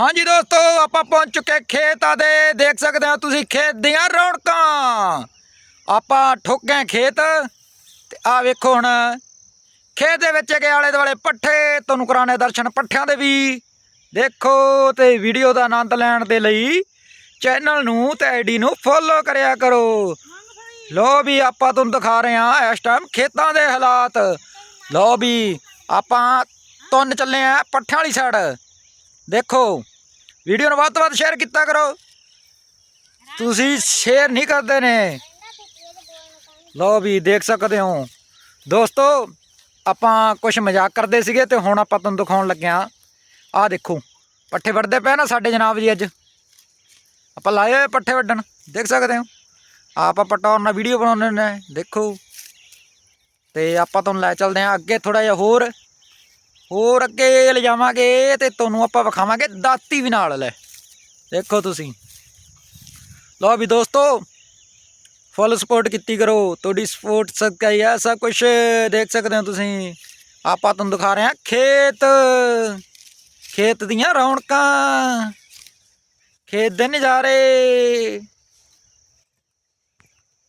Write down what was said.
ਹਾਂਜੀ ਦੋਸਤੋ, ਆਪਾਂ ਪਹੁੰਚ ਚੁੱਕੇ ਖੇਤਾਂ ਦੇ। ਦੇਖ ਸਕਦੇ ਹੋ ਤੁਸੀਂ ਖੇਤ ਦੀਆਂ ਰੌਣਕਾਂ। ਆਪਾਂ ਠੋਕੇ ਖੇਤ। ਤੇ ਆ ਵੇਖੋ ਹੁਣ, ਖੇਤ ਦੇ ਵਿੱਚ ਹੈਗੇ ਆਲੇ ਦੁਆਲੇ ਪੱਠੇ, ਤੁਹਾਨੂੰ ਕਰਾਣੇ ਦਰਸ਼ਨ ਪੱਠਿਆਂ ਦੇ ਵੀ। ਦੇਖੋ ਤੇ ਵੀਡੀਓ ਦਾ ਆਨੰਦ ਲੈਣ ਦੇ ਲਈ ਚੈਨਲ ਨੂੰ ਤੇ ਆਈਡੀ ਨੂੰ ਫੋਲੋ ਕਰਿਆ ਕਰੋ। ਲੋ ਵੀ ਆਪਾਂ ਤੁਹਾਨੂੰ ਦਿਖਾ ਰਹੇ ਹਾਂ ਇਸ ਟਾਈਮ ਖੇਤਾਂ ਦੇ ਹਾਲਾਤ। ਲੋ ਵੀ ਆਪਾਂ ਤੁੰਨ ਚੱਲੇ ਆ ਪੱਠਿਆਂ ਵਾਲੀ ਸਾਈਡ ਦੇਖੋ ਵੀਡੀਓ ਨੂੰ ਵੱਧ ਤੋਂ ਵੱਧ ਸ਼ੇਅਰ ਕੀਤਾ ਕਰੋ। ਤੁਸੀਂ ਸ਼ੇਅਰ ਨਹੀਂ ਕਰਦੇ ਨੇ। ਲਓ ਵੀ, ਦੇਖ ਸਕਦੇ ਹੋ। ਦੋਸਤੋ, ਆਪਾਂ ਕੁਝ ਮਜ਼ਾਕ ਕਰਦੇ ਸੀਗੇ ਤੇ ਹੁਣ ਆਪਾਂ ਤੁਹਾਨੂੰ ਦਿਖਾਉਣ ਲੱਗਿਆ ਆਹ ਦੇਖੋ, ਪੱਠੇ ਵੱਢਦੇ ਪਏ ਨਾ ਸਾਡੇ ਜਨਾਬ ਜੀ ਅੱਜ। ਆਪਾਂ ਲਾਏ ਹੋਏ ਪੱਠੇ ਵੱਢਣ, ਦੇਖ ਸਕਦੇ ਹੋ। ਆਪ ਆਪਾਂ ਟੌਰ ਨਾਲ ਵੀਡੀਓ ਬਣਾਉਂਦੇ ਨੇ ਦੇਖੋ। ਤੇ ਆਪਾਂ ਤੁਹਾਨੂੰ ਲੈ ਚੱਲਦੇ ਹਾਂ ਅੱਗੇ ਥੋੜਾ ਜਿਹਾ ਹੋਰ। ਹੋਰ ਅੱਗੇ ਲਿਜਾਵਾਂਗੇ ਤੇ ਤੁਹਾਨੂੰ ਆਪਾਂ ਵਿਖਾਵਾਂਗੇ ਦਾਤੀ ਵੀ ਨਾਲ, ਲੈ। ਦੇਖੋ ਤੁਸੀਂ। ਲਓ ਵੀ ਦੋਸਤੋ ਫੁੱਲ ਸਪੋਰਟ ਕੀਤੀ ਕਰੋ। ਤੁਹਾਡੀ ਸਪੋਰਟ ਸਦਕਾ ਹੀ ਆ, ਸਭ ਕੁਝ ਦੇਖ ਸਕਦੇ ਹੋ ਤੁਸੀਂ। ਆਪਾਂ ਤੁਹਾਨੂੰ ਦਿਖਾ ਰਹੇ ਹਾਂ ਖੇਤ। ਖੇਤ ਦੀਆਂ ਰੌਣਕਾਂ। ਖੇਤ ਦੇ ਨਜ਼ਾਰੇ।